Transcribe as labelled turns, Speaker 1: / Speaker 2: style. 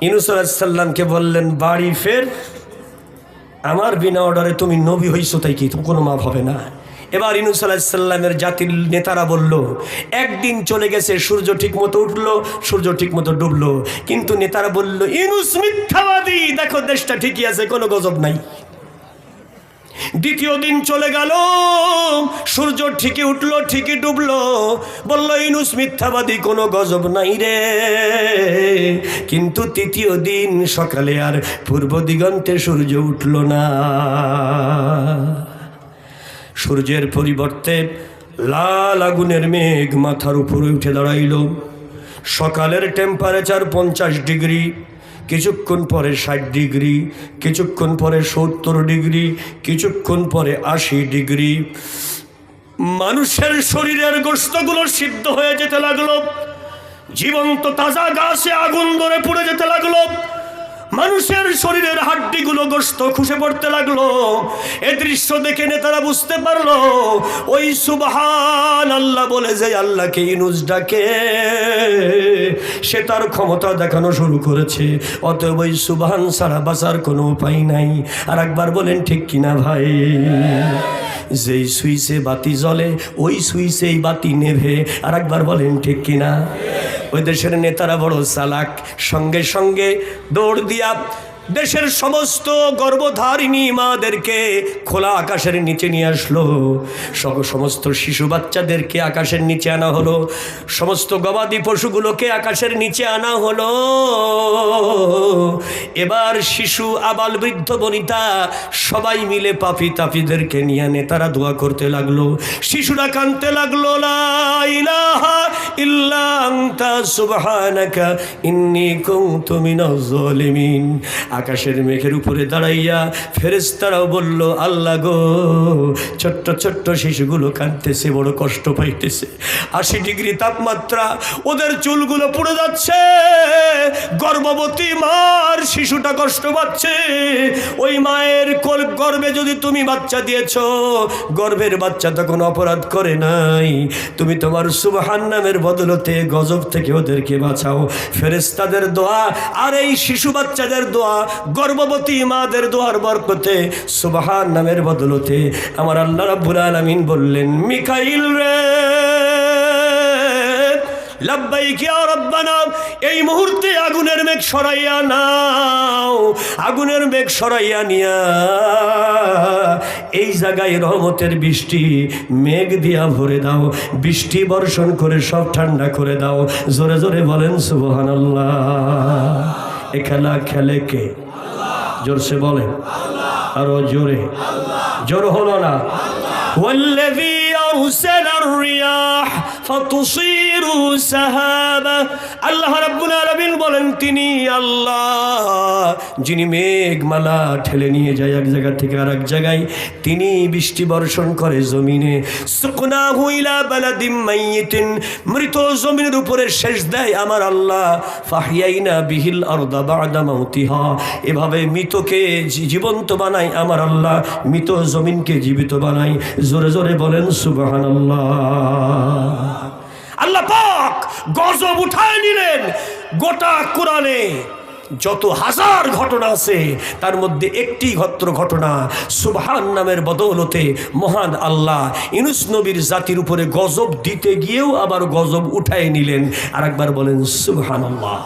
Speaker 1: ইনুস বললেন, বাড়ি ফের। আমার বিনা অর্ডারে তুমি নবী হইছো, তাই কি কোনো মাপ হবে না? এবার ইনুস আলাহিসাল্লামের জাতির নেতারা বলল, একদিন চলে গেছে, সূর্য ঠিক মতো উঠল, সূর্য ঠিক মতো ডুবলো। কিন্তু নেতারা বলল, ইনুস মিথ্যাবাদী, দেখো দেশটা ঠিকই আছে, কোনো গজব নাই। দ্বিতীয় দিন চলে গেল সূর্য ঠিকই উঠল, ঠিকই ডুবলো। বলল, ইনুস, মিথ্যাবাদী, কোনো গজব নাই রে। কিন্তু তৃতীয় দিন সকালে আর পূর্ব দিগন্তে সূর্য উঠল না। সূর্যের পরিবর্তে লাল আগুনের মেঘ মাথার উপরে উঠে দাঁড়াইল। সকালের টেম্পারেচার পঞ্চাশ ডিগ্রি, কিছুক্ষণ পরে ষাট ডিগ্রি, কিছুক্ষণ পরে সত্তর ডিগ্রি, কিছুক্ষণ পরে আশি ডিগ্রি। মানুষের শরীরের গোস্তগুলো সিদ্ধ হয়ে যেতে লাগল। জীবন্ত তাজা গাছে আগুন ধরে পুড়ে যেতে শরীরের হাড্ডিগুলো গোস্ত খুশে পড়তে লাগল। এ দৃশ্য দেখে নেতারা বুঝতে পারল, ওই সুবহান আল্লাহ বলে যে আল্লাহকে ইনুজ ডাকে। সে তার ক্ষমতা দেখানো শুরু করেছে, অতএব ওই সুবহান ছাড়া বাসার কোনো উপায় নাই। আর একবার বলেন, ঠিক কিনা ভাই? যেই সুইচে বাতি জ্বলে, ওই সুইচেই বাতি নেভে। আর একবার বলেন, ঠিক কিনা ওই দেশের নেতারা বড় চালাক। সঙ্গে সঙ্গে দৌড় দিয়া দেশের সমস্ত গর্ভধারিণী মাদেরকে খোলা আকাশের নিচে নিয়ে আসলো। সব সমস্ত শিশু বাচ্চাদেরকে আকাশের নিচে আনা হলো। সমস্ত গবাদি পশুগুলোকে আকাশের নিচে আনা হলো। এবার শিশু, আবাল বৃদ্ধ, বনিতা সবাই মিলে পাপি তাপিদেরকে নিয়ে নেতারা দোয়া করতে লাগল। শিশুরা কানতে লাগল আকাশের মেঘের উপরে দাঁড়াইয়া ফেরেশতারাও বলল, আল্লাহ গো, ছোট্ট ছোট্ট শিশুগুলো কাঁদতেছে, বড় কষ্ট পাইতেছে। আশি ডিগ্রি তাপমাত্রা, ওদের চুলগুলো পুড়ে যাচ্ছে। গর্ভবতী মার শিশুটা কষ্ট পাচ্ছে। ওই মায়ের কোল- গর্ভে যদি তুমি বাচ্চা দিয়েছ, গর্ভের বাচ্চা তো কোনো অপরাধ করে নাই। তুমি তোমার সুবহান নামের বদলতে গজব থেকে ওদেরকে বাঁচাও। ফেরেস্তাদের দোয়া আর এই শিশু বাচ্চাদের দোয়া, গর্ভবতী মাদের দোয়ার বরকতে সুবহান নামের বদলতে আমার আল্লাহ রাব্বুল আলামিন বললেন, মিকাইল রে এই মুহূর্তে আগুনের মেঘ সরাইয়া নাও আগুনের মেঘ সরাইয়া নিয়া এই জায়গায় রহমতের বৃষ্টি মেঘ দিয়া ভরে দাও বৃষ্টি বর্ষণ করে সব ঠান্ডা করে দাও জোরে জোরে বলেন সুবহানাল্লাহ এ খেলা খেলে কে জোরসে বলেন আরো জোরে জোর হলো না والذي أرسل الرياح فتصير سحابا আল্লাহ রাব্বুল আলামিন বলেন তিনি আল্লাহ যিনি মেঘমালা ঠেলে নিয়ে যায় এক জায়গা থেকে আর এক জায়গায়, তিনি বৃষ্টি বর্ষণ করে জমিনে। সুকনা হুইলা বালাদিম মাইয়িতিন, মৃত জমিনের উপরে শেষ দেয় আমার আল্লাহ। ফাহিয়াইনা বিহিল আরদা বাদা মাউতিহা। এভাবে মৃতকে জীবন্ত বানাই আমার আল্লাহ। মৃত জমিনকে জীবিত বানাই জোরে জোরে বলেন, সুবহানাল্লাহ। আল্লাহ পাক গজব উঠায় নিলেন গোটা কোরআনে। যত হাজার ঘটনা আছে, তার মধ্যে একটি ঘত্র ঘটনা, সুবহান নামের বদৌলতে মহান আল্লাহ ইনুস নবীর জাতির উপরে গজব দিতে গিয়েও আবার গজব উঠায় নিলেন। আর একবার বলেন সুবহান আল্লাহ